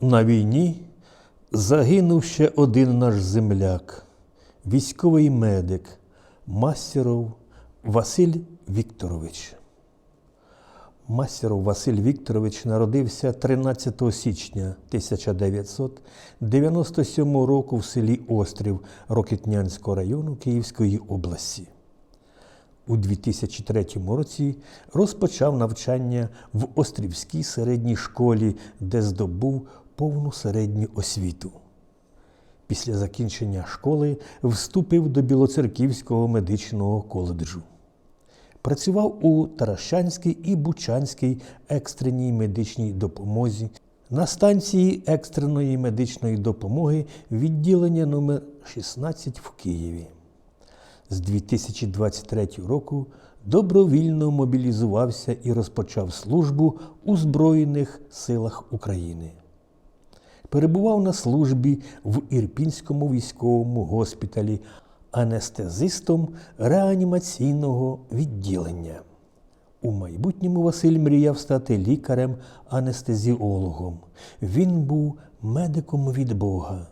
На війні загинув ще один наш земляк, військовий медик Мастеров Василь Вікторович. Мастеров Василь Вікторович народився 13 січня 1997 року в селі Острів Рокетнянського району Київської області. У 2003 році розпочав навчання в Острівській середній школі, де здобув повну середню освіту. Після закінчення школи вступив до Білоцерківського медичного коледжу. Працював у Таращанській і Бучанській екстреній медичній допомозі на станції екстреної медичної допомоги відділення номер 16 в Києві. З 2023 року добровільно мобілізувався і розпочав службу у Збройних силах України. Перебував на службі в Ірпінському військовому госпіталі анестезистом реанімаційного відділення. У майбутньому Василь мріяв стати лікарем-анестезіологом. Він був медиком від Бога.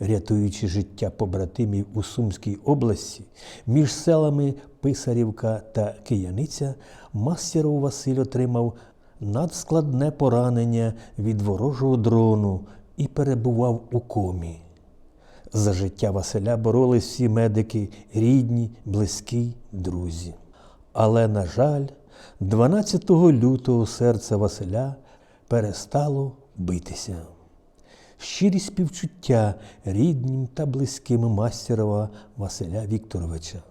Рятуючи життя побратимів у Сумській області, між селами Писарівка та Кияниця, мастеров Василь отримав надскладне поранення від ворожого дрону і перебував у комі. За життя Василя боролись всі медики, рідні, близькі, друзі. Але, на жаль, 12 лютого серце Василя перестало битися. Щирі співчуття рідним та близьким мастерова Василя Вікторовича.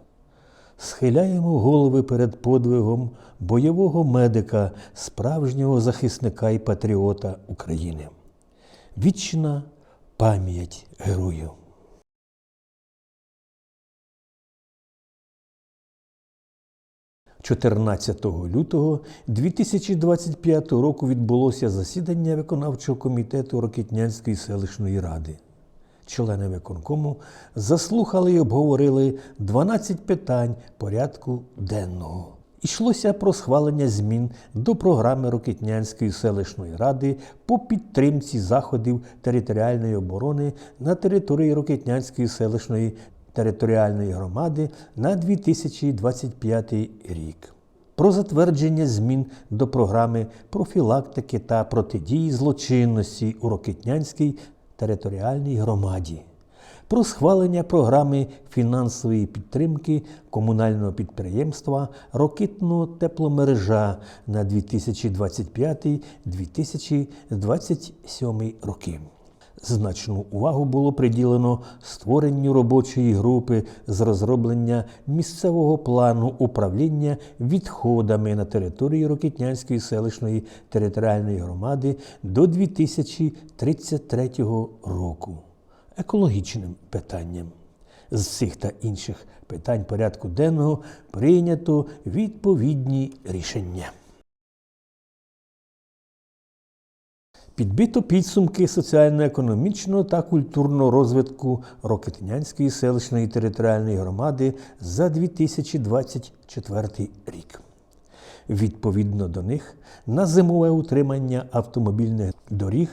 Схиляємо голови перед подвигом бойового медика, справжнього захисника і патріота України. Вічна пам'ять герою. 14 лютого 2025 року відбулося засідання виконавчого комітету Рокітнянської селищної ради. Члени виконкому заслухали і обговорили 12 питань порядку денного. Йшлося про схвалення змін до програми Рокітнянської селищної ради по підтримці заходів територіальної оборони на території Рокітнянської селищної територіальної громади на 2025 рік. Про затвердження змін до програми профілактики та протидії злочинності у Рокитнянській територіальній громаді. Про схвалення програми фінансової підтримки комунального підприємства Рокитного тепломережа на 2025-2027 роки. Значну увагу було приділено створенню робочої групи з розроблення місцевого плану управління відходами на території Рокітнянської селищної територіальної громади до 2033 року. Екологічним питанням. З цих та інших питань порядку денного прийнято відповідні рішення. Підбито підсумки соціально-економічного та культурного розвитку Рокетинянської селищної територіальної громади за 2024 рік. Відповідно до них на зимове утримання автомобільних доріг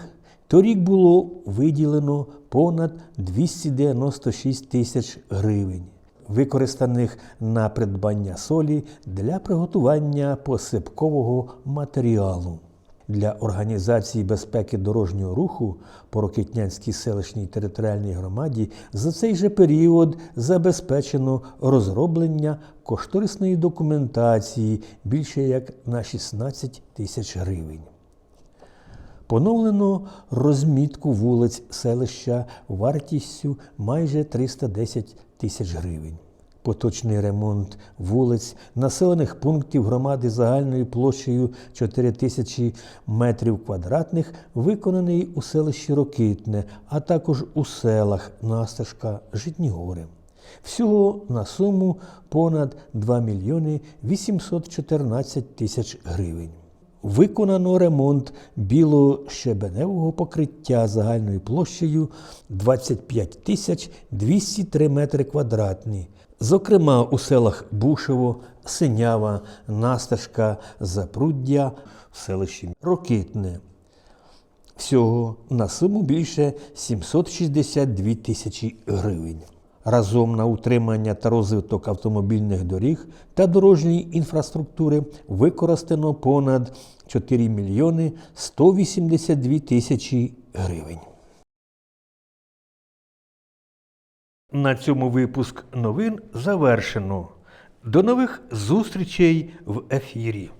торік було виділено понад 296 тисяч гривень, використаних на придбання солі для приготування посипкового матеріалу. Для організації безпеки дорожнього руху по Рокитнянській селищній територіальній громаді за цей же період забезпечено розроблення кошторисної документації більше як на 16 тисяч гривень. Поновлено розмітку вулиць селища вартістю майже 310 тисяч гривень. Поточний ремонт вулиць, населених пунктів громади загальною площею 4 тисячі метрів квадратних виконаний у селищі Рокитне, а також у селах Насташка, Житні Гори. Всього на суму понад 2 мільйони 814 тисяч гривень. Виконано ремонт білощебеневого покриття загальною площею 25 тисяч 203 метри квадратні. Зокрема, у селах Бушево, Синява, Насташка, Запруддя, в селищі Рокитне. Всього на суму більше 762 тисячі гривень. Разом на утримання та розвиток автомобільних доріг та дорожньої інфраструктури використано понад 4 мільйони 182 тисячі гривень. На цьому випуск новин завершено. До нових зустрічей в ефірі.